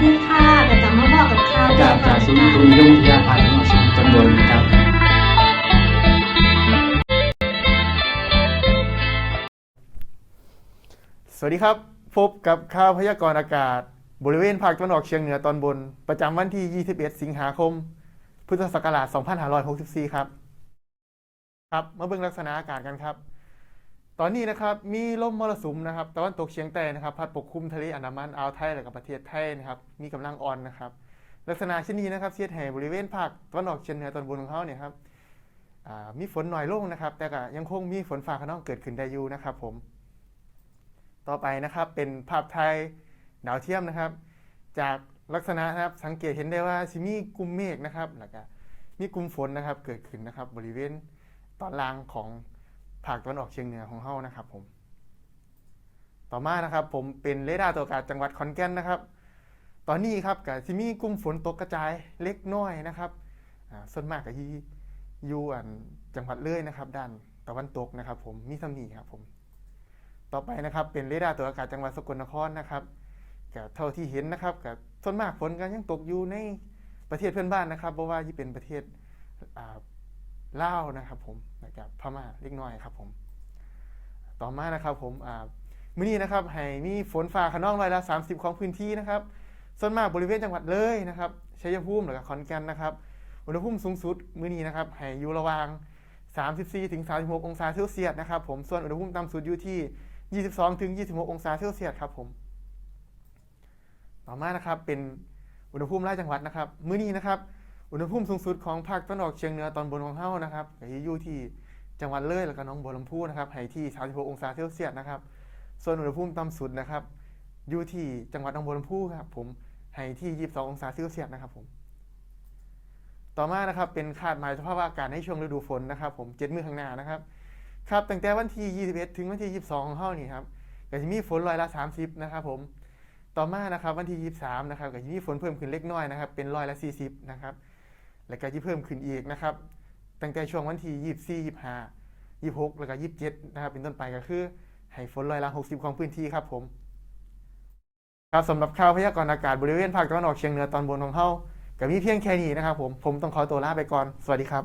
ศูนย์อุตุนิยมวิทยาภาคตะวันออกเฉียงเหนือตอนบนนะครับสวัสดีครับ พบกับข่าวพยากรณ์อากาศ บริเวณภาคตะวันออกเฉียงเหนือตอนบน ประจำวันที่ 21 สิงหาคม พุทธศักราช 2564 ครับ ครับ มาเบิ่งลักษณะอากาศกันครับ ตอนนี้นะครับมีลมมรสุมนะครับตะวันตกเฉียงใต้นะครับพัดปกคลุมทะเลอันดามันอ่าวไทยและก็ประเทศไทยนะครับมีกำลังอ่อนนะครับ ลักษณะเช่นนี้นะครับเสียดแห่บริเวณภาคตะวันออกเฉียงเหนือตอนบนของเขาเนี่ยครับมีฝนหน่อยลงนะครับ แต่ก็ยังคงมีฝนฟ้าขนองเกิดขึ้นได้อยู่นะครับผม ต่อไปนะครับเป็นภาพไทยดาวเทียมนะครับ จากลักษณะนะครับสังเกตเห็นได้ว่าสิมีกลุ่มเมฆนะครับแล้วก็มีกลุ่มฝนนะครับเกิดขึ้นนะครับบริเวณตอนล่างของ ภาคตะวันออกเฉียงเหนือของเฮานะครับผม ต่อมานะครับผมเป็นเรดาร์ตัวอากาศจังหวัดขอนแก่นนะครับ ตอนนี้ครับก็สิมีกลุ่มฝนตกกระจายเล็กน้อยนะครับส่วนมากก็อยู่อยู่อันจังหวัดเลยนะครับด้านตะวันตกนะครับ ผมมีสำนีครับผม ต่อไปนะครับเป็นเรดาร์ตัวอากาศจังหวัดสกลนครนะครับกับเท่าที่เห็นนะครับกับส่วนมากฝนก็ยังตกอยู่ในประเทศเพื่อนบ้านนะครับเพราะว่าที่เป็นประเทศ อ่านะครับผมนะครับพม่าเล็กน้อยครับผม ต่อมานะครับผมมื้อนี้นะครับให้มีฝนฟ้าขนองร้อยละ30 ของพื้นที่นะครับส่วนมากบริเวณจังหวัดเลยนะครับชัยภูมิหรือกับขอนแก่นนะครับ อุณหภูมิสูงสุดมื้อนี้นะครับให้อยู่ระหว่าง 34ถึง36 องศาเซลเซียสนะครับผมส่วนอุณหภูมิต่ำสุดอยู่ที่ 22ถึง26 องศาเซลเซียสครับผมต่อมานะครับเป็นอุณหภูมิรายจังหวัดนะครับ มื้อนี้นะครับ อุณหภูมิสูงสุดของภาคตะวันออกเฉียงเหนือตอนบนของเฮานะครับอยู่ที่จังหวัดเลยแล้วก็น้องบัวลำพูนะครับให้ที่ 36 องศาเซลเซียสนะครับ ส่วนอุณหภูมิต่ำสุดนะครับ อยู่ที่จังหวัดหนองบัวลำพูครับผมให้ที่ 22 องศาเซลเซียสนะครับผม ต่อมานะครับเป็นคาดหมายสภาพอากาศในช่วงฤดูฝนนะครับ ผมเจ็ดมื้อข้างหน้านะครับครับตั้งแต่วันที่ 21 ถึงวันที่ 22 ของเฮานี่ครับก็จะมีฝนร้อยละ 30 นะครับผม ต่อมานะครับวันที่ 23 นะครับก็จะมีฝนเพิ่มขึ้นเล็กน้อยนะครับ เป็นร้อยละ 40 นะครับ และก็จะเพิ่มขึ้นอีกนะครับ ตั้งแต่ช่วงวันที่ 24 25 26 แล้วก็ 27 นะครับ เป็นต้นไปก็คือ ให้ฝนลอยละ60 ของพื้นที่ครับผม ครับสำหรับข่าวพยากรณ์อากาศบริเวณภาคตะวันออกเฉียงเหนือตอนบนของเฮาก็มีเพียงแค่นี้นะครับผม ผมต้องขอตัวลาไปก่อน สวัสดีครับ